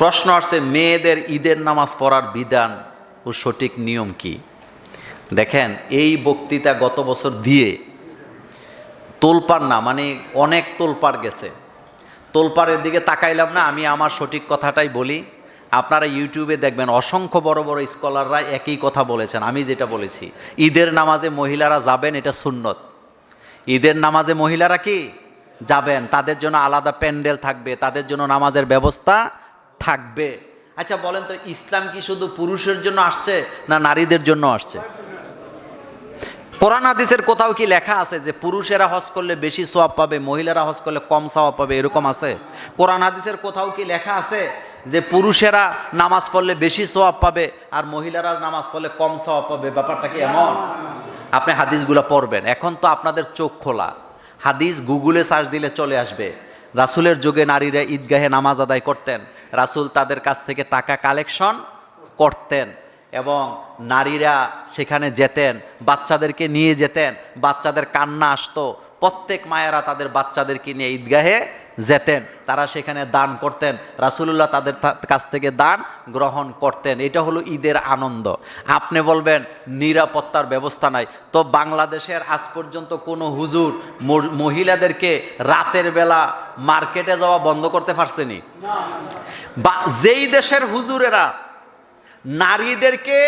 প্রশ্ন আসছে, মেয়েদের ঈদের নামাজ পড়ার বিধান ও সঠিক নিয়ম কি? দেখেন, এই বক্তৃতা গত বছর দিয়ে তোলপার না মানে অনেক তোলপার গেছে। তোলপাড়ের দিকে তাকাইলাম না, আমি আমার সঠিক কথাটাই বলি। আপনারা ইউটিউবে দেখবেন, অসংখ্য বড় বড় স্কলাররা একই কথা বলেছেন, আমি যেটা বলেছি। ঈদের নামাজে মহিলারা যাবেন, এটা সুন্নত। ঈদের নামাজে মহিলারা কি? যাবেন, তাদের জন্য আলাদা প্যান্ডেল থাকবে, তাদের জন্য নামাজের ব্যবস্থা থাকবে। আচ্ছা বলেন তো, ইসলাম কি শুধু পুরুষের জন্য আসছে না নারীদের জন্য আসছে? কোরআন হাদিসের কোথাও কি লেখা আছে যে পুরুষেরা হজ করলে বেশি সোয়াব পাবে, মহিলারা হজ করলে কম সওয়াব পাবে? এরকম আছে? কোরআন হাদিসের কোথাও কি লেখা আছে যে পুরুষেরা নামাজ পড়লে বেশি সোয়াব পাবে আর মহিলারা নামাজ পড়লে কম সওয়াব পাবে? ব্যাপারটা কি এমন? আপনি হাদিসগুলো পড়বেন। এখন তো আপনাদের চোখ খোলা। হাদিস গুগলে সার্চ দিলে চলে আসবে। রাসুলের যুগে নারীরা ঈদগাহে নামাজ আদায় করতেন। রাসুল তাদের কাছ থেকে টাকা কালেকশন করতেন এবং নারীরা সেখানে যেতেন, বাচ্চাদেরকে নিয়ে যেতেন, বাচ্চাদের কান্না আসতো। প্রত্যেক মায়েরা তাদের বাচ্চাদেরকে নিয়ে ঈদগাহে যেতেন, তারা সেখানে দান করতেন, রাসুলুল্লাহ তাদের কাছ থেকে দান গ্রহণ করতেন। এটা হলো ঈদের আনন্দ। আপনি বলবেন, নিরাপত্তার ব্যবস্থা নাই। তো বাংলাদেশের আজ পর্যন্ত কোনো হুজুর মহিলাদেরকে রাতের বেলা মার্কেটে যাওয়া বন্ধ করতে পারছেনি বা যেই দেশের হুজুরেরা নারীদেরকে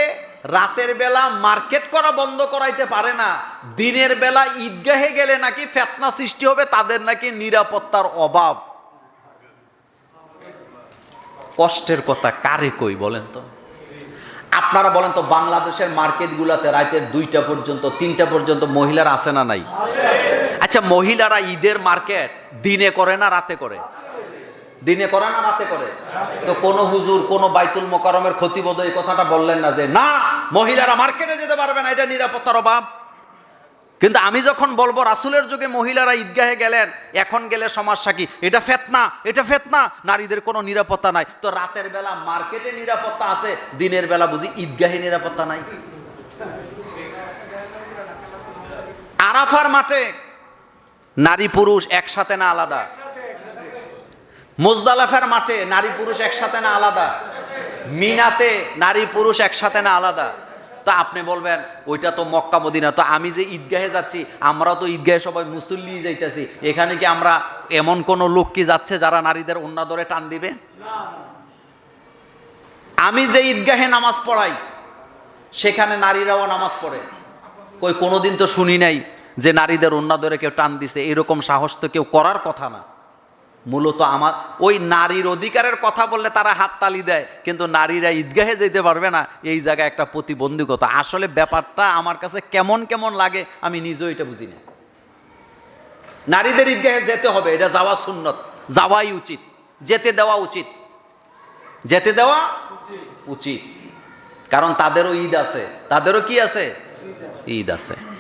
রাতের বেলা মার্কেট করা বন্ধ করাইতে পারে না। দিনের বেলা ঈদগাহে গেলে নাকি ফেতনা সৃষ্টি হবে, তাদের নাকি নিরাপত্তার অভাব। কষ্টের কথা কারে কই বলেন তো? আপনারা বলেন তো বাংলাদেশের মার্কেটগুলোতে রাতের দুইটা পর্যন্ত, তিনটা পর্যন্ত মহিলারা আসে না নাই? আচ্ছা মহিলারা ঈদের মার্কেট দিনে করে না রাতে করে? দিনে করে না রাতে করে? তো কোন হুজুর, কোন বাইতুল মোকারমের ক্ষতিবোধ এই কথাটা বললেন না যে, না! মহিলারা মার্কেটে যেতে পারবে না, এটা নিরাপত্তার অভাব। কিন্তু আমি যখন বলব, রাসুলের যুগে মহিলারা ঈদগাহে গেলেন, এখন গেলে সমস্যা কি এটা ফেতনা এটা ফেতনা। নারীদের কোনো নিরাপত্তা নাই। তো রাতের বেলা মার্কেটে নিরাপত্তা আছে, দিনের বেলা বুঝি ঈদগাহে নিরাপত্তা নাই। আরাফার মাঠে নারী পুরুষ একসাথে না আলাদা? মুজদালাফের মাঠে নারী পুরুষ একসাথে না আলাদা? মিনাতে নারী পুরুষ একসাথে না আলাদা? তা আপনি বলবেন, ওইটা তো মক্কা, মদিনা। তো আমি যে ঈদগাহে যাচ্ছি আমরাও তো ঈদগাহে সবাই মুসল্লি যাইতেছি। এখানে কি আমরা এমন কোন লোক কি যাচ্ছে যারা নারীদের অন্য ধরে টান দিবে? আমি যে ঈদগাহে নামাজ পড়াই, সেখানে নারীরাও নামাজ পড়ে। কই, কোনোদিন তো শুনি নাই যে নারীদের অন্য ধরে কেউ টান দিছে। এরকম সাহস তো কেউ করার কথা না। মূলত আমার, ওই নারীর অধিকারের কথা বললে তারা হাততালি দেয়, কিন্তু নারীরা ঈদগাহে যেতে পারবে না, এই জায়গায় একটা প্রতিবন্ধকতা। আসলে ব্যাপারটা আমার কাছে কেমন কেমন লাগে, আমি নিজেও এটা বুঝি না। নারীদের ঈদগাহে যেতে হবে, এটা যাওয়া সুন্নত, যাওয়াই উচিত, যেতে দেওয়া উচিত। যেতে দেওয়া উচিত। কারণ তাদেরও ঈদ আছে, তাদেরও কি আছে? ঈদ আছে।